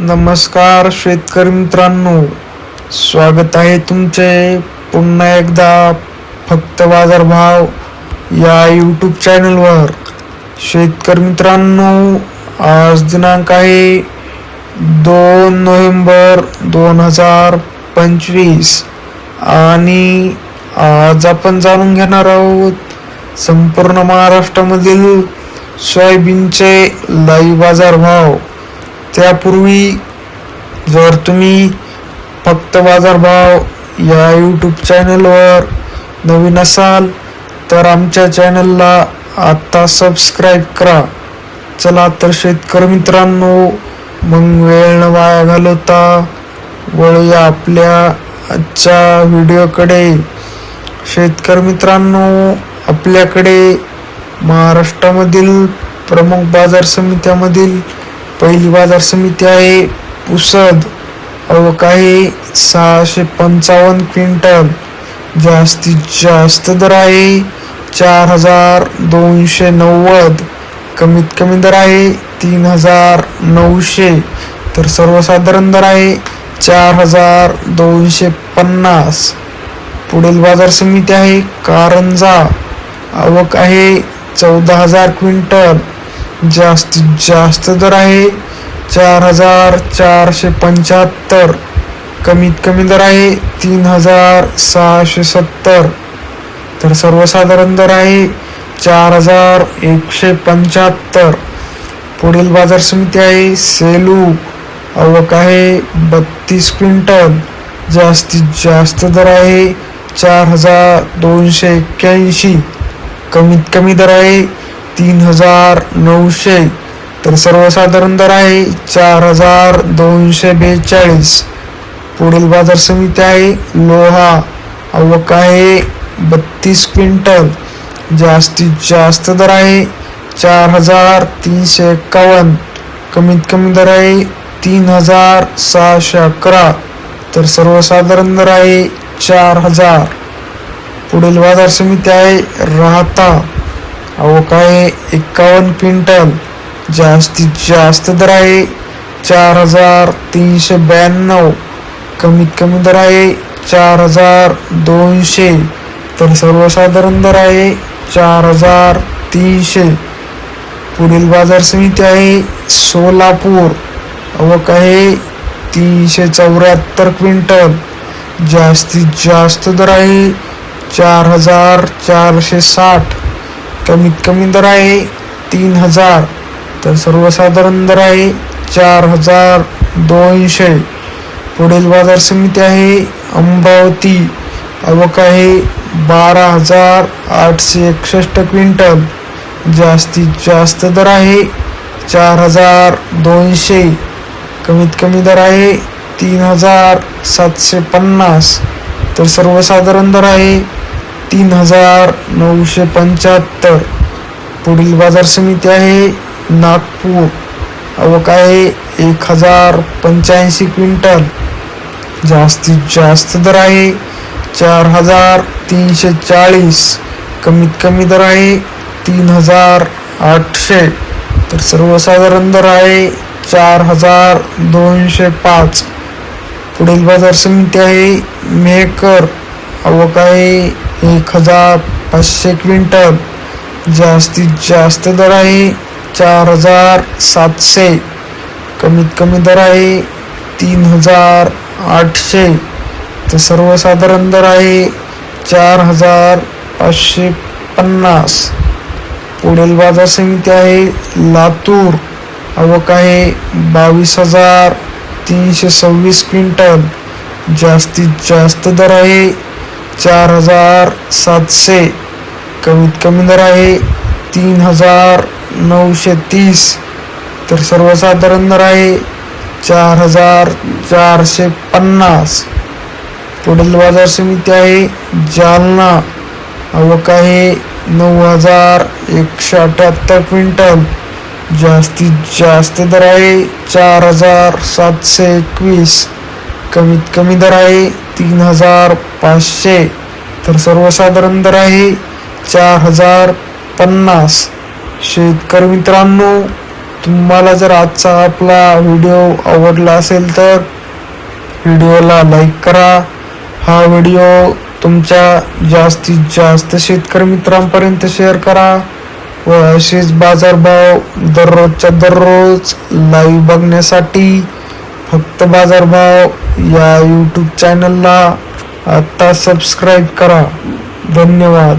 नमस्कार शेतकरी मित्रांनो स्वागत आहे तुमचे पुन्हा एकदा फक्त बाजारभाव या यूट्यूब चॅनलवर शेतकरी मित्रांनो आज दिनांक आहे दोन नोव्हेंबर दोन हजार पंचवीस आणि आज आपण जाणून घेणार आहोत संपूर्ण महाराष्ट्रामधील सोयाबीनचे लाईव्ह बाजारभाव त्यापूर्वी जर तुम्ही फक्त बाजारभाव या यूट्यूब चॅनलवर नवीन असाल तर आमच्या चॅनलला आत्ता सबस्क्राईब करा. चला तर शेतकरी मित्रांनो मग वेळ न वाया घालवता वळूया आपल्या आजच्या व्हिडिओकडे. शेतकरी मित्रांनो आपल्याकडे महाराष्ट्रामधील प्रमुख बाजार समित्यामधील पहिली बाजार समिती आहे पुसद अवक आहे सहाशे पंचावन्न क्विंटल. जास्तीत जास्त दर आहे चार हजार दोनशे नव्वद. कमीत कमी दर आहे तीन हजार नऊशे. तर सर्वसाधारण दर आहे चार हजार दोनशे पन्नास. पुढील बाजार समिती आहे कारंजा. आवक आहे चौदा हजार क्विंटल. जास्तीत जास्त दर आहे. चार हजार चारशे पंच्याहत्तर. कमीत कमी दर आहे तीन हजार सहाशे सत्तर. तर सर्वसाधारण दर आहे चार हजार एकशे पंच्याहत्तर. पुढील बाजार समिती आहे सेलू. आवक आहे बत्तीस क्विंटल. जास्तीत जास्त दर आहे चार हजार दोनशे एक्क्याऐंशी. कमीत कमी दर आहे तीन हजार नऊशे. तर सर्वसाधारण दर आहे चार हजार दोनशे बेचाळीस. पुढील बाजार समिती आहे लोहा. आवक आहे बत्तीस क्विंटल. जास्तीत जास्त दर आहे चार हजार तीनशे एक्कावन्न कमीत कमी दर आहे तीन हजार सहाशे अकरा. तर सर्वसाधारण दर आहे चार हजार. पुढील बाजार समिती आहे राहता. आवक आहे एक्कावन्न क्विंटल? जास्तीत जास्त दर आहे. चार हजार तीनशे ब्याण्णव. कमीत कमी दर आहे चार हजार दोनशे. तर सर्वसाधारण दर आहे चार हजार तीनशे. पुढील बाजार समिती आहे सोलापूर. अवक आहे? तीनशे चौऱ्याहत्तर क्विंटल. जास्तीत जास्त दर आहे चार हजार चारशे साठ. कमीत कमी दर आहे तीन हजार. तर सर्वसाधारण दर आहे चार हजार दोनशे. पुढील बाजार समिती आहे अमरावती आवक आहे बारा हजार आठशे एकसष्ट क्विंटल. जास्तीत जास्त दर आहे चार हजार दोनशे. कमीत कमी दर आहे तीन हजार सातशे पन्नास. तर सर्वसाधारण दर आहे तीन हजार नऊशे पंच्याहत्तर. पुढील बाजार समिती आहे नागपूर. आवक आहे एक हजार पंच्याऐंशी क्विंटल. जास्तीत जास्त दर आहे चार हजार तीनशे चाळीस. कमीत कमी दर आहे तीन हजार आठशे. तर सर्वसाधारण दर आहे चार हजार दोनशे पाच. पुढील बाजार समिती आहे मेहकर. आवक आहे एक हजार पाचशे क्विंटल जास्तीत जास्त दर आहे. चार हजार सातशे. कमीत कमी दर आहे तीन हजार आठशे. तर सर्वसाधारण दर आहे चार हजार पाचशे पन्नास. पुढील बाजार समिती आहे लातूर. आवक आहे बावीस हजार तीनशे सव्वीस क्विंटल जास्तीत जास्त दर आहे चार हजार सातशे. कमीत कमी दर आहे तीन हजार नऊशे तीस. तर सर्वसाधारण दर आहे चार हजार चारशे पन्नास. पुढील बाजार समिती आहे जालना. आवक आहे नऊ हजार एकशे अठ्याहत्तर क्विंटल. जास्तीत जास्त दर आहे चार हजार सातशे एकवीस. कमीत कमी दर आहे तीन हजार पाचशे तर सर्वसाधारण दर आहे चार हजार पन्नास शेतकरी मित्रांनो तुम्हाला जर आजचा आपला व्हिडिओ आवडला असेल तर व्हिडिओला लाईक करा. हा व्हिडिओ तुमच्या जास्तीत जास्त शेतकरी मित्रांपर्यंत शेअर करा व असेच बाजारभाव दररोजच्या दररोज लाईव्ह बघण्यासाठी फक्त बाजारभाव या यूट्यूब चॅनलला आत्ता सबस्क्राईब करा. धन्यवाद.